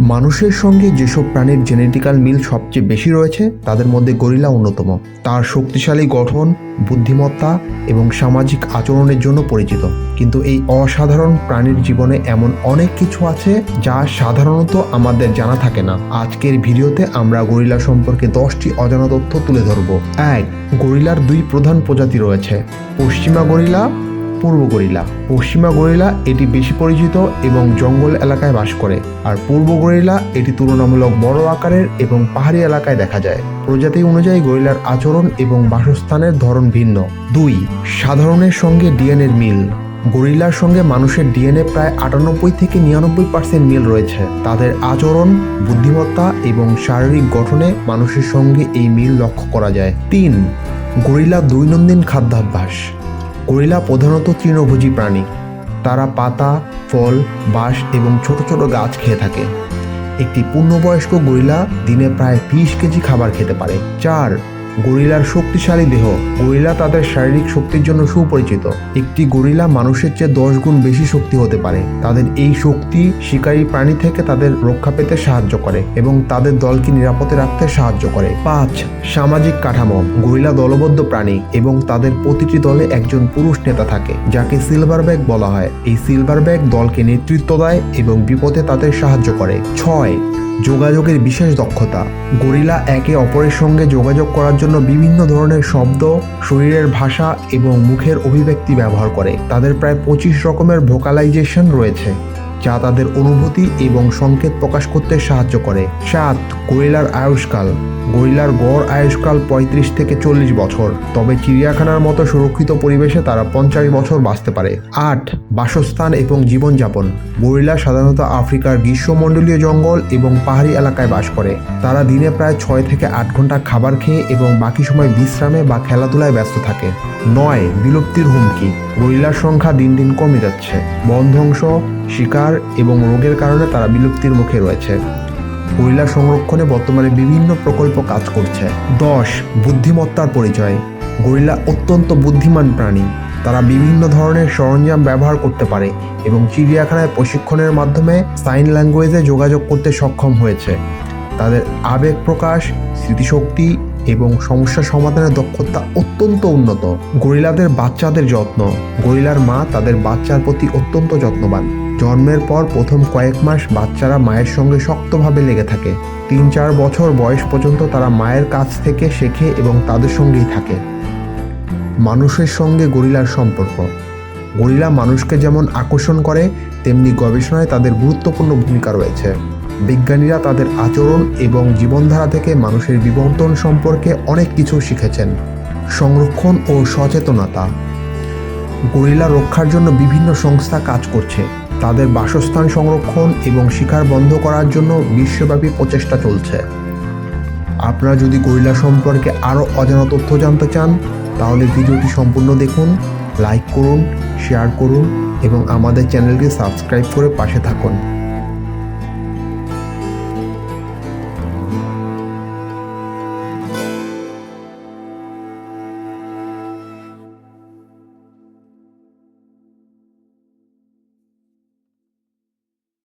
মানুষের সঙ্গে যেসব প্রাণীর জেনেটিক্যাল মিল সবচেয়ে বেশি রয়েছে, তাদের মধ্যে গরিলা অন্যতম। তার শক্তিশালী গঠন, বুদ্ধিমত্তা এবং সামাজিক আচরণের জন্য পরিচিত। কিন্তু এই অসাধারণ প্রাণীর জীবনে এমন অনেক কিছু আছে যা সাধারণত আমাদের জানা থাকে না। আজকের ভিডিওতে আমরা গরিলা সম্পর্কে দশটি অজানা তথ্য তুলে ধরব। এক, গরিলার দুই প্রধান প্রজাতি রয়েছে। পশ্চিমা গরিলা পূর্ব গরিলা। পশ্চিমা গরিলা এটি বেশি পরিচিত এবং জঙ্গল এলাকায় বাস করে। আর পূর্ব গরিলা এটি তুলনামূলক বড় আকারের এবং পাহাড়ি এলাকায় দেখা যায়। প্রজাতি অনুযায়ী গরিলার আচরণ এবং বাসস্থানের ধরন ভিন্ন। দুই, সাধারণের সঙ্গে ডিএনএর মিল। গরিলার সঙ্গে মানুষের ডিএনএ প্রায় আটানব্বই থেকে নিরানব্বই পার্সেন্ট মিল রয়েছে। তাদের আচরণ, বুদ্ধিমত্তা এবং শারীরিক গঠনে মানুষের সঙ্গে এই মিল লক্ষ্য করা যায়। তিন, গরিলা দৈনন্দিন খাদ্যাভ্যাস। গরিলা প্রধানত তৃণভোজী প্রাণী। তারা পাতা, ফল, বাঁশ এবং ছোট ছোট গাছ খেয়ে থাকে। একটি পূর্ণবয়স্ক গরিলা দিনে প্রায় বিশ কেজি খাবার খেতে পারে। চার গরিলার শক্তিশালী দেহ। গরিলা তাদের শারীরিক শক্তির জন্য সুপরিচিত। একটি গরিলা মানুষের চেয়ে দশ গুণ বেশি শক্তি হতে পারে। তাদের এই শক্তি শিকারী প্রাণী থেকে তাদের রক্ষা পেতে সাহায্য করে এবং তাদের দলকে নিরাপদে রাখতে সাহায্য করে। পাঁচ, সামাজিক কাঠামো। গরিলা দলবদ্ধ প্রাণী এবং তাদের প্রতিটি দলে একজন পুরুষ নেতা থাকে, যাকে সিলভার ব্যাগ বলা হয়। এই সিলভার ব্যাগ দলকে নেতৃত্ব দেয় এবং বিপদে তাদের সাহায্য করে। ছয় যোগাযোগের বিশেষ দক্ষতা। গরিলা একে অপরের সঙ্গে যোগাযোগ করার জন্য বিভিন্ন ধরনের শব্দ, শরীরের ভাষা এবং মুখের অভিব্যক্তি ব্যবহার করে। তাদের প্রায় পঁচিশ রকমের ভোকালাইজেশন রয়েছে। যা তাদের অনুভূতি এবং সংকেত প্রকাশ করতে সাহায্য করে। সাত, গরিলার আয়ুষ্কাল। গরিলার গড় আয়ুষ্কাল পঁয়ত্রিশ থেকে চল্লিশ বছর। তবে চিড়িয়াখানার মতো সুরক্ষিত পরিবেশে তারা পঞ্চাশ বছর বাঁচতে পারে। আট, বাসস্থান এবং জীবনযাপন। গরিলা সাধারণত আফ্রিকার গ্রীষ্মমণ্ডলীয় জঙ্গল এবং পাহাড়ি এলাকায় বাস করে। তারা দিনে প্রায় ছয় থেকে আট ঘণ্টা খাবার খেয়ে এবং বাকি সময় বিশ্রামে বা খেলাধুলায় ব্যস্ত থাকে। নয়, বিলুপ্তির হুমকি। গরিলার সংখ্যা দিন দিন কমে যাচ্ছে। বন ধ্বংস শিকার এবং রোগের কারণে তারা বিলুপ্তির মুখে রয়েছে। গরিলা সংরক্ষণে বর্তমানে বিভিন্ন প্রকল্প কাজ করছে। দশ, বুদ্ধিমত্তার পরিচয়। গরিলা অত্যন্ত বুদ্ধিমান প্রাণী। তারা বিভিন্ন ধরনের সরঞ্জাম ব্যবহার করতে পারে এবং চিড়িয়াখানায় প্রশিক্ষণের মাধ্যমে সাইন ল্যাঙ্গুয়েজে যোগাযোগ করতে সক্ষম হয়েছে। তাদের আবেগ প্রকাশ, স্মৃতিশক্তি এবং সমস্যা সমাধানের দক্ষতা অত্যন্ত উন্নত। গরিলাদের বাচ্চাদের যত্ন। গরিলার মা তাদের বাচ্চার প্রতি অত্যন্ত যত্নবান। জন্মের পর প্রথম কয়েক মাস বাচ্চারা মায়ের সঙ্গে শক্তভাবে লেগে থাকে। তিন চার বছর বয়স পর্যন্ত তারা মায়ের কাছ থেকে শেখে এবং তাদের সঙ্গেই থাকে। মানুষের সঙ্গে গরিলার সম্পর্ক। গরিলা মানুষকে যেমন আকর্ষণ করে, তেমনি গবেষণায় তাদের গুরুত্বপূর্ণ ভূমিকা রয়েছে। বিজ্ঞানীরা তাদের আচরণ এবং জীবনধারা থেকে মানুষের বিবর্তন সম্পর্কে অনেক কিছু শিখেছেন। সংরক্ষণ ও সচেতনতা। গরিলা রক্ষার জন্য বিভিন্ন সংস্থা কাজ করছে। তাদের বাসস্থান সংরক্ষণ এবং শিকার বন্ধ করার জন্য বিশ্বব্যাপী প্রচেষ্টা চলছে। আপনারা যদি গরিলা সম্পর্কে আরও অজানা তথ্য জানতে চান, তাহলে ভিডিওটি সম্পূর্ণ দেখুন, লাইক করুন, শেয়ার করুন এবং আমাদের চ্যানেলকে সাবস্ক্রাইব করে পাশে থাকুন।